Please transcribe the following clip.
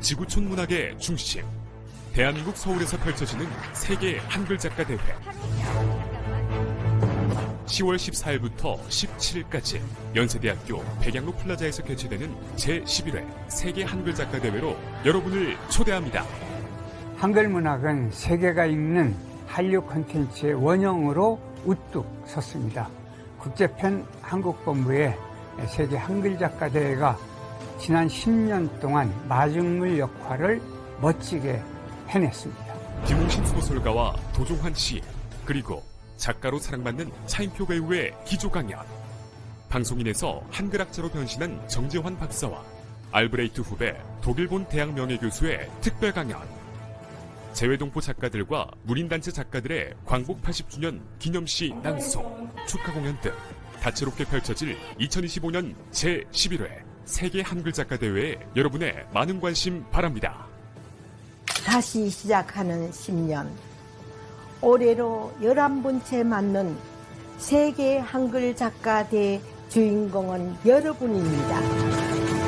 지구촌 문학의 중심. 대한민국 서울에서 펼쳐지는 세계 한글 작가 대회. 10월 14일부터 17일까지 연세대학교 백양로 플라자에서 개최되는 제11회 세계 한글 작가 대회로 여러분을 초대합니다. 한글 문학은 세계가 읽는 한류 콘텐츠의 원형으로 우뚝 섰습니다. 국제편 한국본부의 세계 한글 작가 대회가 지난 10년 동안 마중물 역할을 멋지게 해냈습니다. 김홍신 소설가와 도종환 씨 그리고 작가로 사랑받는 차인표 배우의 기조 강연. 방송인에서 한글학자로 변신한 정재환 박사와 알브레이트 후배 독일본 대학 명예교수의 특별 강연. 재외동포 작가들과 문인단체 작가들의 광복 80주년 기념시 낭송 축하 공연 등 다채롭게 펼쳐질 2025년 제11회 세계 한글 작가 대회에 여러분의 많은 관심 바랍니다. 다시 시작하는 10년. 올해로 11번째 맞는 세계 한글 작가 대 주인공은 여러분입니다.